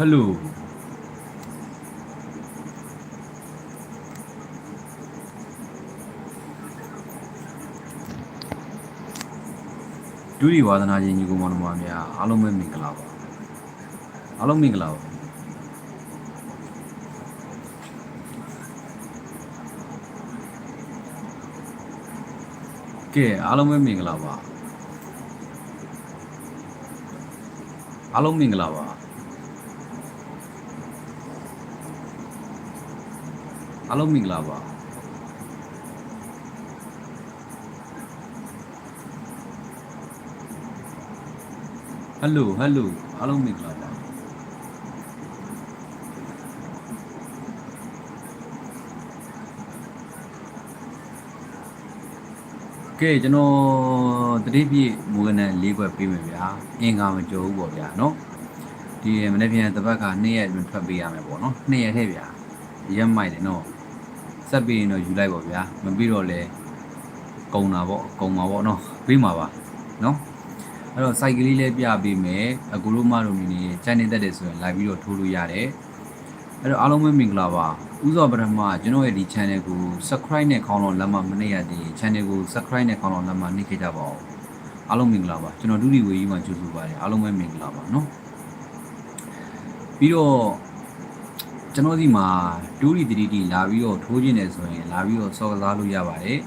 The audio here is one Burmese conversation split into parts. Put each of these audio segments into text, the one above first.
ဟယ်လိုဒုတိယဝါဒနာချင်းညီကောင်မောင်နှမများအားလုံးပဲမင်္ဂလာပါအားလုံးမင်္ဂလာပါကဲအားလုံးပဲမင်္ဂလာပါအားလုံးမင်္ဂလာပါ အားလုံးမင်္ဂလာပါဟယ်လိုဟယ်လိုအားလုံးမင်္ဂလာပါကဲကျွန်တော်တတိပြည့်မူကနဲ့၄ခွက်ပေးမယ်ဗျာအင်္ဂါမကြိုးဘူးပေါ့ဗျာနော်ဒီမနေ့ပြန်တစ်ပတ်က2ရက်အတွင်းထွက်ပေးရမယ်ပေါ့နော်2ရက်ထဲဗျာရက်မိုက်တယ်နော် ဆက်ပြီးရင်တော့ယူလိုက်ပါဗျာမပြီးတော့လဲကုံတာပေါ့ကုံမှာပေါ့နော်ပြီးမှာပါနော်အဲ့တော့ site ကလေးလေးပြပေးမယ်အခုလိုမှတို့မင်းကြီး channel တက်တယ်ဆိုရင်လာပြီးတော့ထိုးလို့ရတယ်အဲ့တော့အားလုံးပဲမင်္ဂလာပါဥစွာပထမကျွန်တော်ရဲ့ဒီ channel ကို subscribe နဲ့ခေါင်းလောလက်မမနစ်ရသေးရင် channel ကို subscribe နဲ့ခေါင်းလောလက်မနှိပ်ခဲ့ကြပါဦးအားလုံးမင်္ဂလာပါကျွန်တော်ဒုတိယဝေကြီးမှာကြိုဆိုပါတယ်အားလုံးပဲမင်္ဂလာပါနော်ပြီးတော့ ကျွန်တော်ဒီမှာ2 3D လာပြီးတော့ထိုးခြင်းတယ်ဆိုရင်လာပြီးတော့ဆော့ကစားလို့ရပါတယ်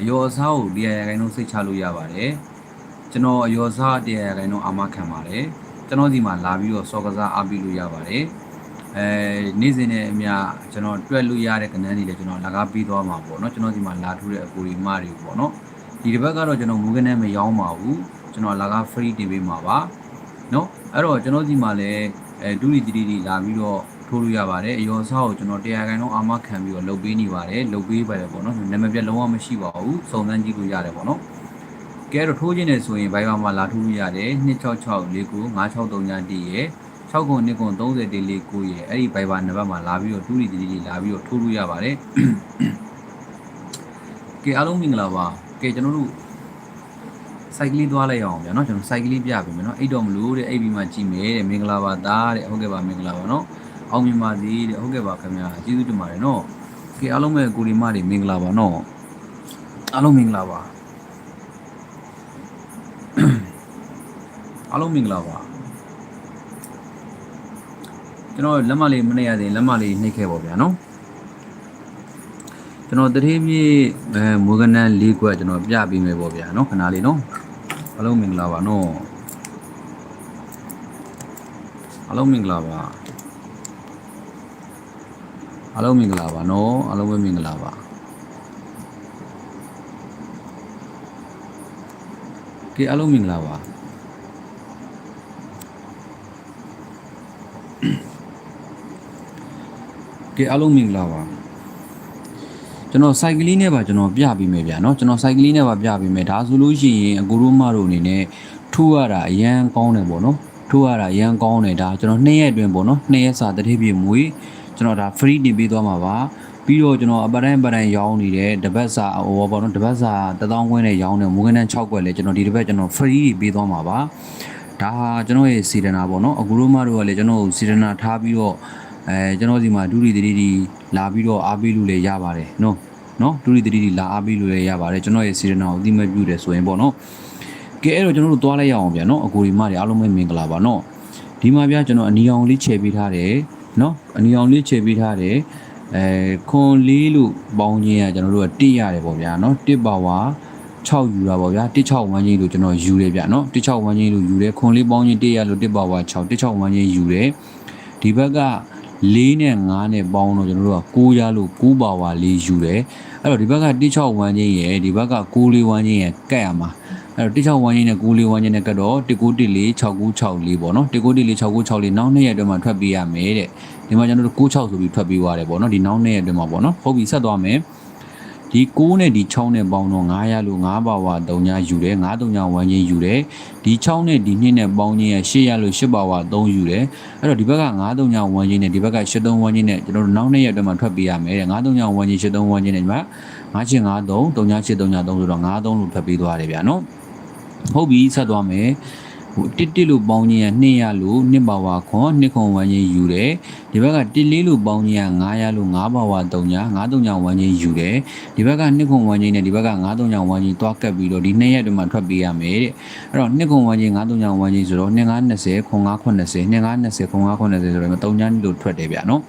အယောအစားကို100ရာခိုင်နှုန်းစိတ်ချလို့ရပါတယ်ကျွန်တော်အယောအစား100ရာခိုင်နှုန်းအာမခံပါတယ်ကျွန်တော်ဒီမှာလာပြီးတော့ဆော့ကစားအားပေးလို့ရပါတယ်အဲနေ့စဉ်နဲ့အမျှကျွန်တော်တွက်လို့ရတဲ့ကဏ္ဍတွေလည်းကျွန်တော်လကားပြီးသွားမှာပေါ့နော်ကျွန်တော်ဒီမှာလာထူးတဲ့အကူရီမတွေပေါ့နော်ဒီတစ်ပတ်ကတော့ကျွန်တော်မူကနဲ့မရောင်းပါဘူးကျွန်တော်လကား free တင်ပေးမှာပါနော်အဲ့တော့ကျွန်တော်ဒီမှာလည်းအဲ2 3D လာပြီးတော့ ထိုးလို့ရပါတယ်အယောစာကိုကျွန်တော်တရားခိုင်တော့အာမခံပြီးတော့လုပ်ပေးနေပါတယ်လုပ်ပေးပါတယ်ပေါ့နော်နာမည်ပြလုံးဝမရှိပါဘူးစုံစမ်းကြည့်လို့ရတယ်ပေါ့နော်ကဲတော့ထိုးခြင်းနဲ့ဆိုရင်ဘိုင်ဘာမှာလာထိုးလို့ရတယ်2664 9639ရဲ့6ခု2ခု30တေးလေး9ရဲ့အဲ့ဒီဘိုင်ဘာနံပါတ်မှာလာပြီးတော့တူတီတီလေးလာပြီးတော့ထိုးလို့ရပါတယ်ကဲအားလုံးမင်္ဂလာပါကဲကျွန်တော်တို့စိုက်ကလေးသွားလိုက်အောင်ဗျာနော်ကျွန်တော်စိုက်ကလေးပြပေးမယ်နော်အိတ်တော်မလို့တဲ့အိတ်ပြီးမှကြည့်မယ်တဲ့မင်္ဂလာပါသားတဲ့ဟုတ်ကဲ့ပါမင်္ဂလာပါနော် အောင်မြင်ပါစေတဲ့ဟုတ်ကဲ့ပါခင်ဗျာကျေးဇူးတင်ပါတယ်နော်ကဲအားလုံးပဲကိုရီမတွေမင်္ဂလာပါနော်အားလုံးမင်္ဂလာပါအားလုံးမင်္ဂလာပါကျွန်တော်လက်မလေးမနေရသေးလက်မလေးနှိပ်ခဲ့ပါဗျာနော်ကျွန်တော်တတိမြေအဲမိုဂနန်၄ခွက်ကျွန်တော်ပြပေးမယ်ပေါ့ဗျာနော်ခဏလေးနော်အားလုံးမင်္ဂလာပါနော်အားလုံးမင်္ဂလာပါ အားလုံးမင်္ဂလာပါเนาะအားလုံးပဲမင်္ဂလာပါကဲအားလုံးမင်္ဂလာပါကဲအားလုံးမင်္ဂလာပါကျွန်တော်စိုက်ကလေးနဲ့ပါကျွန်တော်ပြပေးမယ်ဗျာเนาะကျွန်တော်စိုက်ကလေးနဲ့ပါပြပေးမယ်ဒါဆိုလို့ရှိရင်အကူတို့မတို့အနေနဲ့ထိုးရတာအရန်ကောင်းတယ်ပေါ့နော်ထိုးရတာအရန်ကောင်းတယ်ဒါကျွန်တော်နှစ်ရက်အတွင်းပေါ့နော်နှစ်ရက်စာတတိပြည့်မွေး ကျွန်တော်ဒါ free တင်ပေးသွားမှာပါပြီးတော့ကျွန်တော်အပတိုင်းပတိုင်းရောင်းနေတဲ့တပတ်စာဟိုပေါ့နော်တပတ်စာ1000ခွဲနဲ့ရောင်းတဲ့မူကနန်း6ခွက်လဲကျွန်တော်ဒီတစ်ပတ်ကျွန်တော် free ပေးသွားမှာပါဒါဟာကျွန်တော်ရဲ့စီဒနာပေါ့နော်အကူတို့မတို့ကလည်းကျွန်တော်စီဒနာထားပြီးတော့အဲကျွန်တော်ဒီမှာဒူရီတတိတီလာပြီးတော့အားပေးလို့လည်းရပါတယ်နော်နော်ဒူရီတတိတီလာအားပေးလို့လည်းရပါတယ်ကျွန်တော်ရဲ့စီဒနာကိုအတိမတ်ပြုတယ်ဆိုရင်ပေါ့နော်ကဲအဲ့တော့ကျွန်တော်တို့သွားလိုက်ရအောင်ဗျာနော်အကူဒီမတွေအားလုံးပဲမင်္ဂလာပါနော်ဒီမှာဗျာကျွန်တော်အနီအောင်လေးခြယ်ပေးထားတယ် နော်အနီအောင်လေးခြယ်ပေးထားတယ်အဲခွန်လေးလို့ပေါင်းခြင်းကကျွန်တော်တို့ကတိရတယ်ပေါ့ဗျာနော်တစ်ပါဝါ6ယူတာပေါ့ဗျာ16ဝန်းချင်းလို့ကျွန်တော်ယူတယ်ဗျာနော်16ဝန်းချင်းလို့ယူတယ်ခွန်လေးပေါင်းချင်း1ရလို့1ပါဝါ6 16ဝန်းချင်းယူတယ်ဒီဘက်က4နဲ့5နဲ့ပေါင်းတော့ကျွန်တော်တို့က9ရလို့9ပါဝါလေးယူတယ်အဲ့တော့ဒီဘက်က16ဝန်းချင်းရယ်ဒီဘက်က9လေးဝန်းချင်းရယ်ကတ်ရမှာ အဲ့တော့16ဝန်းချင်းနဲ့9လေးဝန်းချင်းနဲ့ကတ်တော့1914 6964ပေါ့နော်1914 6964နောက်နှစ်ရက်အတွင်းမှာထွက်ပေးရမယ်တဲ့ဒီမှာကျွန်တော်တို့96ဆိုပြီးထွက်ပေးသွားတယ်ပေါ့နော်ဒီနောက်နှစ်ရက်အတွင်းမှာပေါ့နော်ဟုတ်ပြီဆက်သွားမယ်ဒီ6နဲ့ဒီ6နဲ့ပေါင်းတော့9ရလို့9ပါဝါ3ညယူတယ်9 3ညဝန်းချင်းယူတယ်ဒီ6နဲ့ဒီ2နဲ့ပေါင်းချင်းရ8ရလို့8ပါဝါ3ယူတယ်အဲ့တော့ဒီဘက်က9 3ညဝန်းချင်းနဲ့ဒီဘက်က8 3ဝန်းချင်းနဲ့ကျွန်တော်တို့နောက်နှစ်ရက်အတွင်းမှာထွက်ပေးရမယ်တဲ့9 3ညဝန်းချင်း8 3ဝန်းချင်းနဲ့ဒီမှာ9ချင်း9 3 3ည8 3ည3ဆိုတော့9 3လို့ထွက်ပေးသွားတယ်ဗျာနော် ဟုတ်ပြီဆက်သွားမယ်ဟိုတစ်တစ်လို့ပေါင်းခြင်းက200လို့2ပါဝါခွန်2ခွန်ဝန်းချင်းယူတယ်ဒီဘက်ကတစ်လေးလို့ပေါင်းခြင်းက900လို့9ပါဝါ3ညာ9 3ညာဝန်းချင်းယူတယ်ဒီဘက်က2ခွန်ဝန်းချင်းနဲ့ဒီဘက်က9 3ညာဝန်းချင်းတွားကပ်ပြီးတော့ဒီ2ရက်တည်းမှာထွက်ပေးရမယ်တဲ့အဲ့တော့2ခွန်ဝန်းချင်း9 3ညာဝန်းချင်းဆိုတော့2920ခွန်9 80 2920ခွန်9 80ဆိုတော့3ညာလို့ထွက်တယ်ဗျာနော်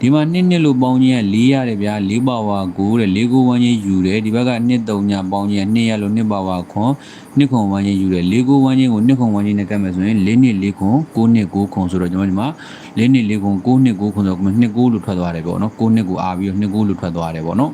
ဒီမှာနှစ်နှစ်လို့ပေါင်းခြင်းက4ရတယ်ဗျာ4ပါဝါ9တဲ့4ကိုဝန်းချင်းယူတယ်ဒီဘက်ကနှစ်3ညာပေါင်းခြင်းက2ရလို့2ပါဝါခွန်နှစ်ခွန်ဝန်းချင်းယူတယ်4ကိုဝန်းချင်းကိုနှစ်ခွန်ဝန်းချင်းနဲ့ကပ်မယ်ဆိုရင်4နှစ်4ခွန်9နှစ်9ခွန်ဆိုတော့ကျွန်တော်ဒီမှာ4နှစ်4ခွန်9နှစ်9ခွန်ဆိုတော့နှစ်9လို့ထွက်သွားတယ်ပေါ့နော်9နှစ်ကိုအားပြီးတော့နှစ်9လို့ထွက်သွားတယ်ပေါ့နော်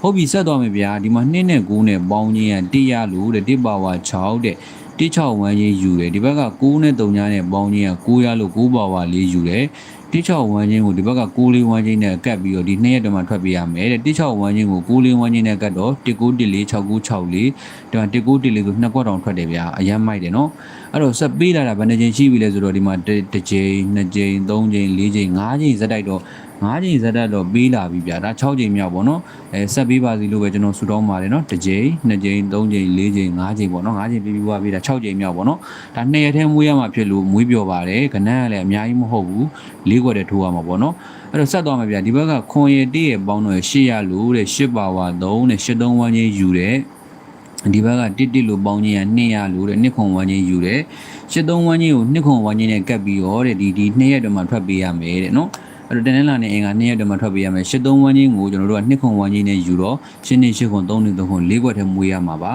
ဟုတ်ပြီဆက်သွားမယ်ဗျာဒီမှာ2နဲ့9နဲ့ပေါင်းခြင်းက1ရလို့တဲ့1ပါဝါ6တဲ့16ဝန်းချင်းယူတယ်ဒီဘက်က9နဲ့3ညာနဲ့ပေါင်းခြင်းက9ရလို့9ပါဝါ4ယူတယ် 16ဝန်းချင်းကိုဒီဘက်က6လေးဝန်းချင်းနဲ့ကတ်ပြီးတော့ဒီ2ရက်တည်းမှာထွက်ပေးရမယ်တဲ့16ဝန်းချင်းကို6လေးဝန်းချင်းနဲ့ကတ်တော့1914 6964ဒါ1914ဆိုနှစ်ကွက်တောင်ထွက်တယ်ဗျာအရမ်းမိုက်တယ်နော်အဲ့တော့ဆက်ပေးလာတာဘယ်နှချိန်ရှိပြီလဲဆိုတော့ဒီမှာတစ်ချိန်နှစ်ချိန်သုံးချိန်လေးချိန်ငါးချိန်ဇက်တိုက်တော့ ၅ချိန်ဇက်တက်တော့ပေးလာပြီဗျာဒါ6ချိန်မြောက်ပေါ့နော်အဲဆက်ပေးပါစီလို့ပဲကျွန်တော်ဆူတောင်းပါတယ်နော်တစ်ချိန်နှစ်ချိန်သုံးချိန်လေးချိန်၅ချိန်ပေါ့နော်၅ချိန်ပြီးပြီးွားပြီးဒါ6ချိန်မြောက်ပေါ့နော်ဒါနှစ်ရက်ထဲမွေးရမှာဖြစ်လို့မွေးပြောပါတယ်ခဏကလည်းအများကြီးမဟုတ်ဘူးလေးခွက်တည်းထိုးရမှာပေါ့နော်အဲ့တော့ဆက်သွားမှာဗျာဒီဘက်ကခွန်ရည်တည့်ရဲ့ပေါင်းတော့800လို့တဲ့8ပါဝါ3တဲ့83ဝန်းချင်းယူတဲ့ဒီဘက်ကတစ်တစ်လို့ပေါင်းခြင်းက200လို့တဲ့နှစ်ခွန်ဝန်းချင်းယူတယ်83ဝန်းချင်းကိုနှစ်ခွန်ဝန်းချင်းနဲ့ကပ်ပြီးတော့တဲ့ဒီဒီ2ရက်တည်းမှာထွက်ပေးရမယ်တဲ့နော် အဲ့တော့တနင်္လာနေ့အင်္ဂါ2ရက်တည်းမှာထွက်ပေးရမယ်83ဝန်းချင်းကိုကျွန်တော်တို့ကနှစ်ခွန်ဝန်းချင်းနဲ့ယူတော့ရှင်းနေ8ခွန်3နေ3ခွန်4ခွက်ထဲမွေးရမှာပါ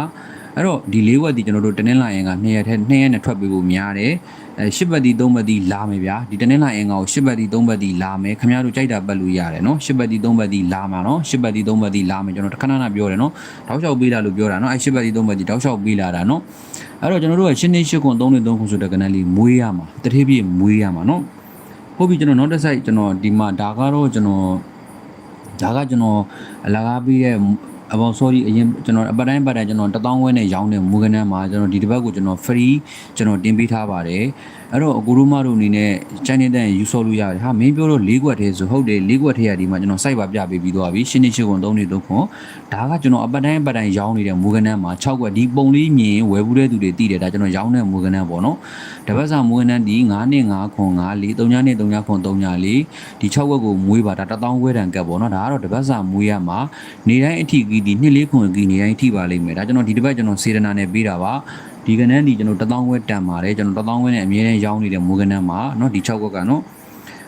အဲ့တော့ဒီ၄ခွက်ဒီကျွန်တော်တို့တနင်္လာအင်္ဂါ2ရက်ထဲ2ရက်နဲ့ထွက်ပေးဖို့များတယ်အဲ10ပတ်ဒီ3ပတ်ဒီလာမယ်ဗျာဒီတနင်္လာအင်္ဂါကို10ပတ်ဒီ3ပတ်ဒီလာမယ်ခင်ဗျားတို့ကြိုက်တာပတ်လို့ရတယ်နော်10ပတ်ဒီ3ပတ်ဒီလာမှာနော်10ပတ်ဒီ3ပတ်ဒီလာမယ်ကျွန်တော်ခဏခဏပြောတယ်နော်တောက်လျှောက်ပေးလာလို့ပြောတာနော်အဲ10ပတ်ဒီ3ပတ်ဒီတောက်လျှောက်ပေးလာတာနော်အဲ့တော့ကျွန်တော်တို့ကရှင်းနေ8ခွန်3နေ3ခွန်ဆိုတဲ့ကနလေးမွေးရမှာတတိပြည့်မွေးရမှာနော် ဟုတ်ပြီကျွန်တော်နောက်တစ်ဆိုင်ကျွန်တော်ဒီမှာဒါကတော့ကျွန်တော်ဒါကကျွန်တော်အလကားပေးရဲ့အဘော sorry အရင်ကျွန်တော်အပတ်တိုင်းပတ်တိုင်းကျွန်တော်1000ဝဲနဲ့ရောင်းတဲ့မူကနန်းမှာကျွန်တော်ဒီတစ်ပတ်ကိုကျွန်တော် free ကျွန်တော်တင်ပေးထားပါတယ် အဲ့တော့အကူတို့မတို့အနေနဲ့ channel တန်ယူဆော်လို့ရတယ်ဟာမင်းပြောတော့၄ခွက်တည်းဆိုဟုတ်တယ်၄ခွက်တည်းရဒီမှာကျွန်တော် site ပါပြပေးပြီးသွားပြီရှင်းနေချစ်ခွန်၃နေ၃ခွန်ဒါကကျွန်တော်အပတ်တိုင်းအပတ်တိုင်းရောင်းနေတဲ့မူကနန်းမှာ6ခွက်ဒီပုံလေးမြင်ဝယ်ဘူးတဲ့သူတွေသိတယ်ဒါကျွန်တော်ရောင်းတဲ့မူကနန်းပေါ့နော်တပတ်စာမူကနန်းဒီ9နဲ့9ခွန်9 4 3ညနဲ့3ညခွန်3ည4ဒီ6ခွက်ကိုမွေးပါဒါ1000ခွဲတန်ကပ်ပေါ့နော်ဒါကတော့တပတ်စာမွေးရမှာနေတိုင်းအထီကီဒီနှစ်လေးခွန်ကီနေတိုင်းထိပါလိမ့်မယ်ဒါကျွန်တော်ဒီတစ်ပတ်ကျွန်တော်စေတနာနဲ့ပေးတာပါ ဒီကနန်းဒီကျွန်တော်1000ခွဲတန်ပါတယ်ကျွန်တော်1000ခွဲနဲ့အမြဲတမ်းရောင်းနေတဲ့မူကနန်းမှာเนาะဒီ6ခွက်ကနော်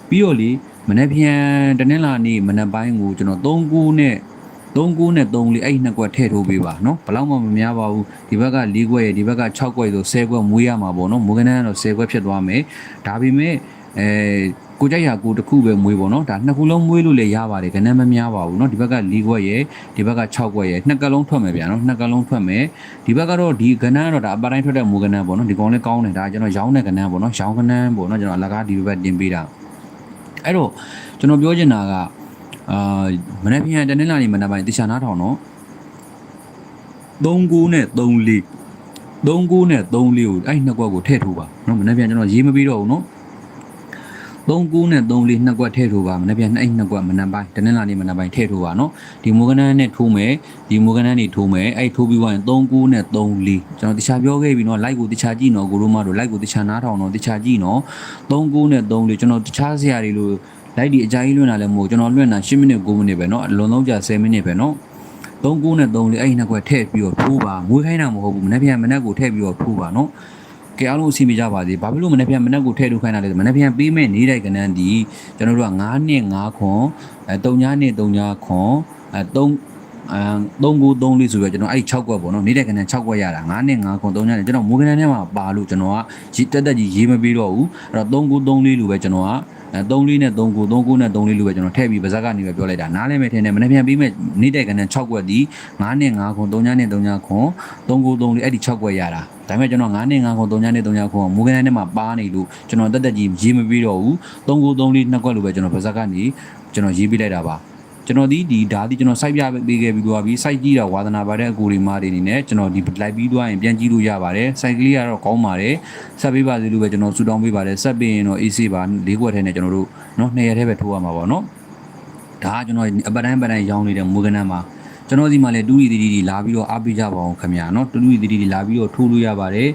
ပြီးတော့လေမနေ့ပြန်တနင်္လာနေ့မနေ့ပိုင်းကိုကျွန်တော်3ခုနဲ့3ခုနဲ့3လေးအဲ့ဒီနှစ်ခွက်ထည့်ထိုးပေးပါเนาะဘယ်လောက်မှမများပါဘူးဒီဘက်က4ခွက်ရဒီဘက်က6ခွက်ဆို10ခွက်မွေးရမှာပေါ့เนาะမူကနန်းကတော့10ခွက်ဖြစ်သွားမယ်ဒါပေမဲ့အဲ ကိုကြိုက်ရာကိုတစ်ခုပဲမွေးပေါ့နော်ဒါနှစ်ခုလုံးမွေးလို့လည်းရပါတယ်ခဏမများပါဘူးเนาะဒီဘက်က၄ခွက်ရယ်ဒီဘက်က၆ခွက်ရယ်နှစ်ကလုံးထွက်မယ်ဗျာเนาะနှစ်ကလုံးထွက်မယ်ဒီဘက်ကတော့ဒီကဏ္ဍကတော့ဒါအပတိုင်းထွက်တဲ့မူကဏ္ဍပေါ့เนาะဒီကောင်လေးကောင်းတယ်ဒါကျွန်တော်ရောင်းတဲ့ကဏ္ဍပေါ့เนาะရောင်းကဏ္ဍပေါ့เนาะကျွန်တော်အလကားဒီဘက်တင်ပေးတာအဲ့တော့ကျွန်တော်ပြောချင်တာကအာမနေ့ပြန်တနင်္လာနေ့မနေ့ပိုင်းတေချာနားထောင်တော့39နဲ့34 39နဲ့34ကိုအဲ့နှစ်ကွက်ကိုထည့်ထိုးပါเนาะမနေ့ပြန်ကျွန်တော်ရေးမပြီးတော့ဘူးเนาะ 39နဲ့34နှစ်ကွက်ထည့်ထိုးပါမနေ့ပြန်နှစ်အိတ်နှစ်ကွက်မနံပိုင်းတနင်္လာနေ့မနံပိုင်းထည့်ထိုးပါနော်ဒီမိုကနန်းနဲ့ထိုးမယ်ဒီမိုကနန်းနေထိုးမယ်အဲ့ထိုးပြီးသွားရင်39နဲ့34ကျွန်တော်တခြားပြောခဲ့ပြီနော် like ကိုတခြားကြည့်နော်ကိုတို့မတို့ like ကိုတခြားနားထောင်နော်တခြားကြည့်နော်39နဲ့34ကျွန်တော်တခြားဆရာတွေလို့ like ဒီအကြိုင်းလွှင့်တာလည်းမဟုတ်ကျွန်တော်လွှင့်တာ10မိနစ်9မိနစ်ပဲနော်အလွန်ဆုံးကြာ10မိနစ်ပဲနော်39နဲ့34အဲ့နှစ်ကွက်ထည့်ပြီးတော့ထိုးပါငွေခိုင်းတာမဟုတ်ဘူးမနေ့ပြန်မနေ့ကိုထည့်ပြီးတော့ထိုးပါနော် ကဲအားလုံးအစီအမကြပါစေဘာဖြစ်လို့မနေ့ပြန်မနေ့ကိုထည့်ထုတ်ခိုင်းတာလဲဆိုမနေ့ပြန်ပေးမဲ့နေတိုက်ကနန်းဒီကျွန်တော်တို့က9နှစ်9ခွန်အဲ3ညနှစ်3ညခွန်အဲ3အဲ3ကို3လေးဆိုပြီးကျွန်တော်အဲ့6ကွက်ပေါ့နော်နေတဲ့ကနန်း6ကွက်ရတာ9နဲ့9ခွန်3ညနဲ့ကျွန်တော်မိုးကနန်းထဲမှာပါလို့ကျွန်တော်ကရေတက်တက်ကြီးရေးမပေးတော့ဘူးအဲ့တော့3ကို3လေးလို့ပဲကျွန်တော်က အဲ3လေးနဲ့3ကို3ကိုနဲ့3လေးလို့ပဲကျွန်တော်ထည့်ပြီးပါဇက်ကနေပဲပြောလိုက်တာနားလဲမဲ့ထင်တယ်မနေ့ပြန်ပြီးမဲ့နေတဲ့ကနန်း6ကွက်ဒီ9နဲ့9ခွန်3ညနဲ့3ညခွန်3ကို3လေးအဲ့ဒီ6ကွက်ရတာဒါပေမဲ့ကျွန်တော်9နဲ့9ခွန်3ညနဲ့3ညခွန်မိုးကနန်းထဲမှာပါနေလို့ကျွန်တော်တက်တက်ကြီးရေးမပေးတော့ဘူး3ကို3လေးနှစ်ကွက်လို့ပဲကျွန်တော်ပါဇက်ကနေကျွန်တော်ရေးပေးလိုက်တာပါ ကျွန်တော်ဒီဒီဒါဒီကျွန်တော် site ပြပေးခဲ့ပြီးသွားပြီ site ကြည့်တာဝါသနာပါတဲ့အကူဒီမာတွေအနေနဲ့ကျွန်တော်ဒီ live ပြီးသွားရင်ပြန်ကြည့်လို့ရပါတယ် site ကလေးကတော့ကောင်းပါတယ်ဆက်ပေးပါစေလို့ပဲကျွန်တော်ဆူတောင်းပေးပါတယ်ဆက်ပေးရင်တော့ AC ပါ၄ခွက်ထဲနဲ့ကျွန်တော်တို့เนาะနှစ်ရက်ထဲပဲထိုးရမှာပေါ့เนาะဒါကကျွန်တော်အပတိုင်းပတိုင်းရောင်းနေတဲ့မူကနန်းမှာကျွန်တော်ဒီမှာလည်းတူရီတီတီလာပြီးတော့အားပေးကြပါအောင်ခင်ဗျာเนาะတူရီတီတီလာပြီးတော့ထိုးလို့ရပါတယ်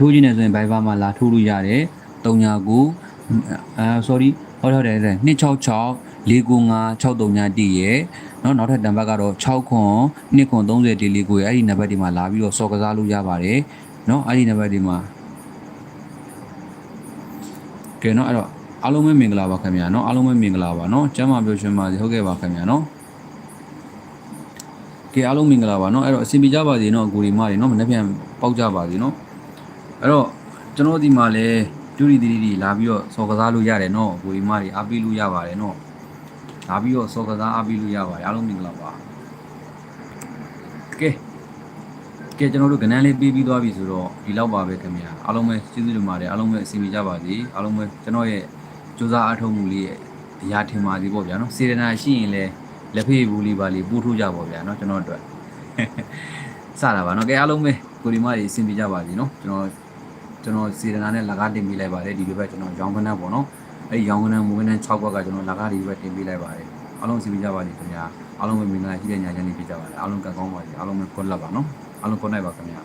ထိုးခြင်းနဲ့ဆိုရင် Viber မှာလာထိုးလို့ရတယ်39အာ sorry ဟုတ်တယ်ဟုတ်တယ်266 695 639ညတိရဲ့နော်နောက်ထပ်နံပါတ်ကတော့6ခွန်2ခွန်30ဒီလေးကိုရဲ့အဲ့ဒီနံပါတ်ဒီမှာလာပြီးတော့စော်ကစားလို့ရပါတယ်နော်အဲ့ဒီနံပါတ်ဒီမှာကဲနော်အဲ့တော့အားလုံးပဲမင်္ဂလာပါခင်ဗျာနော်အားလုံးပဲမင်္ဂလာပါနော်ကျမ်းမာပျော်ရွှင်ပါစေဟုတ်ကဲ့ပါခင်ဗျာနော်ကဲအားလုံးမင်္ဂလာပါနော်အဲ့တော့အစီအပြေကြပါစေနော်အကိုဒီမတွေနော်မနေ့ပြန်ပေါက်ကြပါစေနော်အဲ့တော့ကျွန်တော်ဒီမှာလဲဒူရီတီတီလာပြီးတော့စော်ကစားလို့ရတယ်နော်အကိုဒီမတွေအားပေးလို့ရပါတယ်နော် လာပြီးတော့စော်ကစားအားပေးလို့ရပါတယ်အားလုံးမင်္ဂလာပါကဲကဲကျွန်တော်တို့ကဏ္ဍလေးပြီးပြီးသွားပြီဆိုတော့ဒီလောက်ပါပဲခင်ဗျာအားလုံးပဲကျေးဇူးတင်ပါတယ်အားလုံးပဲအဆင်ပြေကြပါစေအားလုံးပဲကျွန်တော်ရဲ့စူးစမ်းအားထုတ်မှုလေးရဲ့အရာထင်ပါသေးပေါ့ဗျာနော်စေတနာရှိရင်လည်းလက်ဖေးဘူးလေးပါလေးပို့ထိုးကြပါဗျာနော်ကျွန်တော်အတွက်စတာပါနော်ကဲအားလုံးပဲကိုဒီမကြီးအဆင်ပြေကြပါစေနော်ကျွန်တော်ကျွန်တော်စေတနာနဲ့လကားတင်ပေးလိုက်ပါတယ်ဒီလိုပဲကျွန်တော်ရောင်းခဏပေါ့နော် အဲ့ရောင်းကနန်းမွေးနန်း6ခွက်ကကျွန်တော်လာကားတွေပဲတင်ပေးလိုက်ပါတယ်အားလုံးစီပြီးကြပါလိမ့်ခင်ဗျာအားလုံးပဲမင်္ဂလာရှိတဲ့ညချမ်းလေးဖြစ်ကြပါလေအားလုံးကံကောင်းပါစေအားလုံးပဲ good luck ပါနော်အားလုံး good night ပါခင်ဗျာ